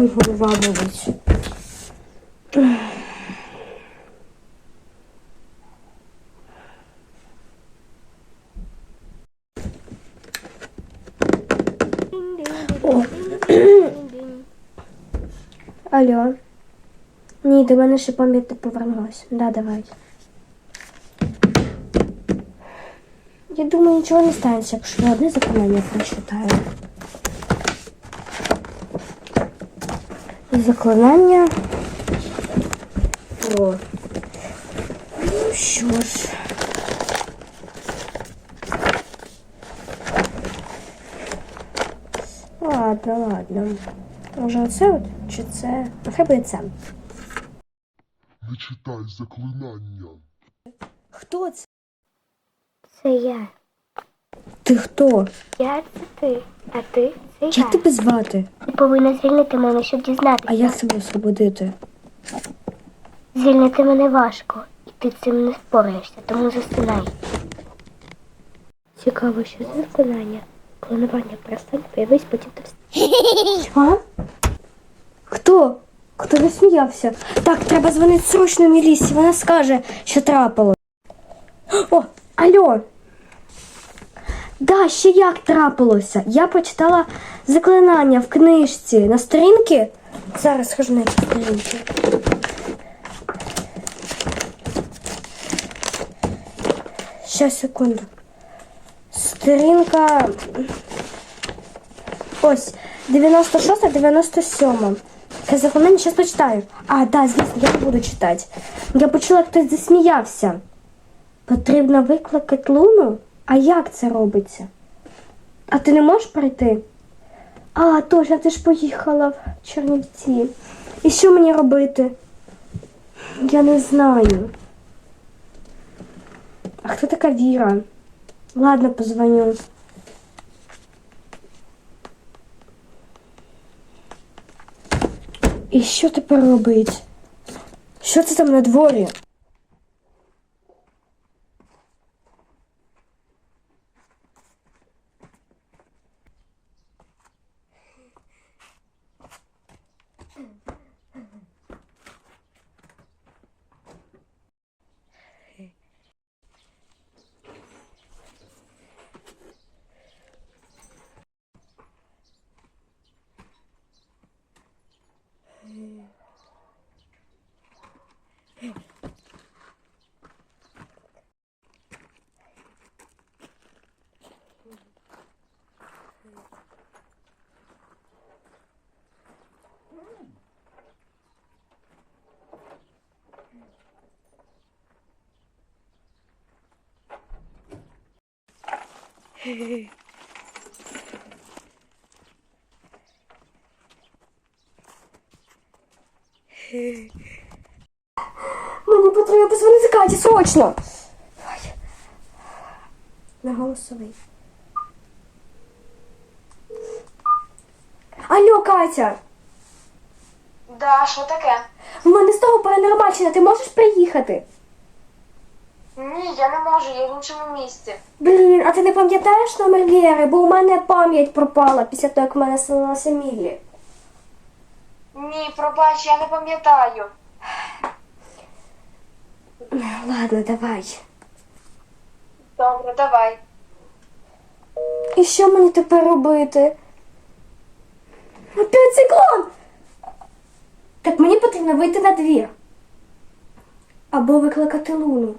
М голова болить. О. Алло. Ні, до мене ще пам'ять не. Да, давай. Я думаю, нічого не станеться, якщо я одне заклинання прочитаю. Заклинання. Про. Ну що ж. Ладно, ладно. Може оце от? Чи це? Нехай буде це. Не читай заклинання. Хто це? Це я. Ти хто? Я це ти, а ти це я. Як тебе звати? Ти повинна звільнити мене, щоб дізнатися. А як тебе освободити? Звільнити мене важко, і ти цим не впораєшся, тому засинай. Цікаво, що за виконання. Клонування перестань, появись, потім ти А? Хто? Хто засміявся? Так, треба дзвонити срочно міліції, вона скаже, що трапило. О, алло. Да, ще як трапилося. Я прочитала заклинання в книжці на сторінки. Зараз схожу на ці сторінки. Ще секунду. Сторінка. Ось, 96 97 Таке заклинання зараз почитаю. А, так, звісно, я не буду читати. Я почула, як хтось засміявся. Потрібно викликати луну? А як це робиться? А ти не можеш прийти? А, точно, ти ж поїхала в Чернівці. І що мені робити? Я не знаю. А хто така Віра? Ладно, позвоню. І що тепер робить? Що це там на дворі? Мені потрібно позвонити Каті срочно. Ой. На голосовий. Алло, Катя, Да, що таке? в мене з того перенормачена, ти можеш приїхати? Ні, я не можу, я в іншому місці. Блін, а ти не пам'ятаєш номер Лєри? Бо у мене пам'ять пропала після того, як в мене селилася Міллі. Ні, пробач, я не пам'ятаю. Ладно, давай. Добре, давай. І що мені тепер робити? Опять циклон! Так мені потрібно вийти на двір. Або викликати луну.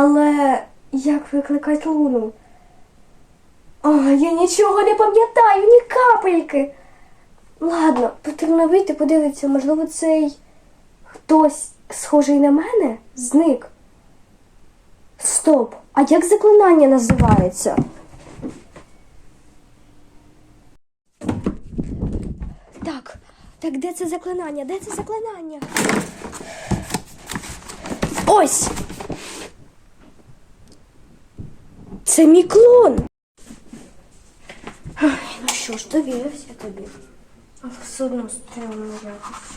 Але як викликати луну? А, я нічого не пам'ятаю, ні капельки. Ладно, потрібно вийти, подивитися, можливо, цей хтось схожий на мене зник. Стоп! А як заклинання називається? Так, так де це заклинання? Де це заклинання? Ось! Це мій клон. Ай, Ну що ж, довірився тобі. Але все одно стрімно якось.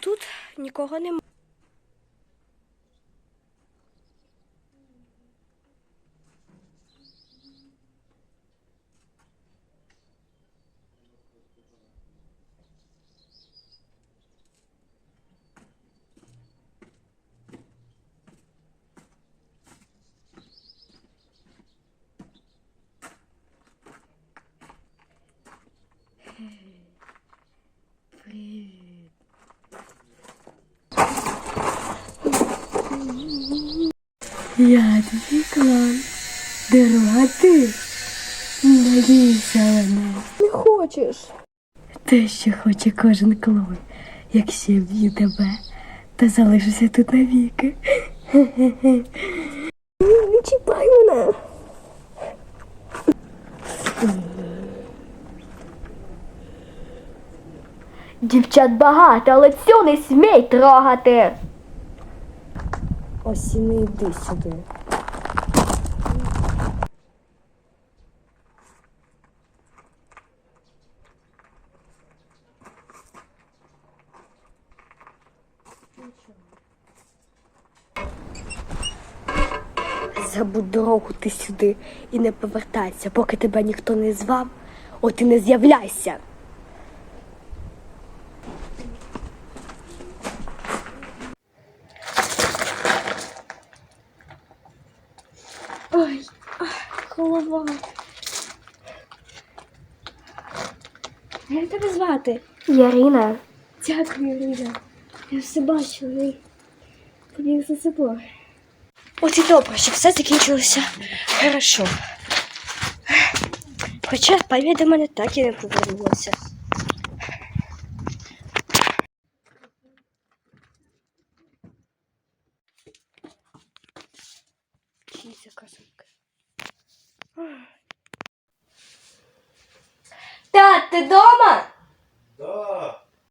Тут нікого немає. Я твій клон. Дорога ти. Надійся мене. Не хочеш. Те, що хоче кожен клон. Якщо вб'ю тебе, то залишуся тут навіки. Не чіпай мене. Дівчат багато, але цю не смій трогати. Ось не йди сюди. Забудь дорогу ти сюди і не повертайся, поки тебе ніхто не звав, от і не з'являйся. Ой, ах, голова. Як тебе звати? Ярина, Дякую, Ярина. Я все бачила і побіг за собою. От і добре, що все закінчилося хорошо. Хоча пам'ять до мене так і не повернулася. Ти дома?